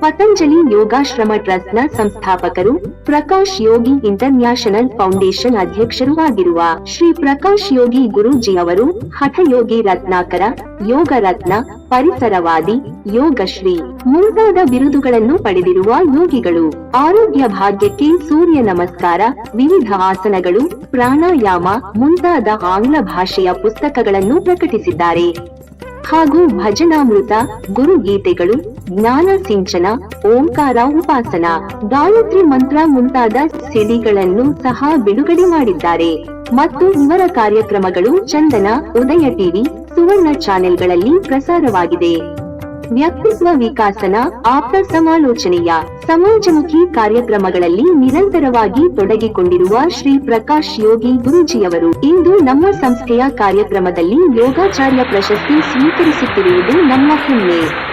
ಪತಂಜಲಿ ಯೋಗಾಶ್ರಮ ಟ್ರಸ್ಟ್ನ ಸಂಸ್ಥಾಪಕರು Prakash Yogi international foundation ಅಧ್ಯಕ್ಷರೂ ಆಗಿರುವ ಶ್ರೀ ಪ್ರಕಾಶ್ ಯೋಗಿ ಗುರೂಜಿ ಅವರು ಹಠಯೋಗಿ ರತ್ನಾಕರ, ಯೋಗ ರತ್ನ, ಪರಿಸರವಾದಿ ಯೋಗಶ್ರೀ ಮುಂತಾದ ಬಿರುದುಗಳನ್ನು ಪಡೆದಿರುವ ಯೋಗಿಗಳು. ಆರೋಗ್ಯ ಭಾಗ್ಯಕ್ಕೆ ಸೂರ್ಯ ನಮಸ್ಕಾರ, ವಿವಿಧ ಆಸನಗಳು, ಪ್ರಾಣಾಯಾಮ ಮುಂತಾದ ಆಂಗ್ಲ ಭಾಷೆಯ ಪುಸ್ತಕಗಳನ್ನು ಪ್ರಕಟಿಸಿದ್ದಾರೆ. ಹಾಗೂ ಭಜನಾಮೃತ, ಗುರುಗೀತೆಗಳು, ಜ್ಞಾನ ಸಿಂಚನ, ಓಂಕಾರ ಉಪಾಸನ, ಗಾಯತ್ರಿ ಮಂತ್ರ ಮುಂತಾದ ಸಿಡಿಗಳನ್ನು ಸಹ ಬಿಡುಗಡೆ ಮಾಡಿದ್ದಾರೆ. ಮತ್ತು ಇವರ ಕಾರ್ಯಕ್ರಮಗಳು ಚಂದನ, ಉದಯ ಟಿವಿ, ಸುವರ್ಣ ಚಾನೆಲ್ಗಳಲ್ಲಿ ಪ್ರಸಾರವಾಗಿದೆ. ವ್ಯಕ್ತಿತ್ವ ವಿಕಾಸನ ಆಪ್ತ ಸಮಾಲೋಚನೆಯ ಸಮಾಜಮುಖಿ ಕಾರ್ಯಕ್ರಮಗಳಲ್ಲಿ ನಿರಂತರವಾಗಿ ತೊಡಗಿಕೊಂಡಿರುವ ಶ್ರೀ ಪ್ರಕಾಶ್ ಯೋಗಿ ಗುರೂಜಿಯವರು ಇಂದು ನಮ್ಮ ಸಂಸ್ಥೆಯ ಕಾರ್ಯಕ್ರಮದಲ್ಲಿ ಯೋಗಾಚಾರ್ಯ ಪ್ರಶಸ್ತಿ ಸ್ವೀಕರಿಸುತ್ತಿರುವುದು ನಮ್ಮ ಹೆಮ್ಮೆ.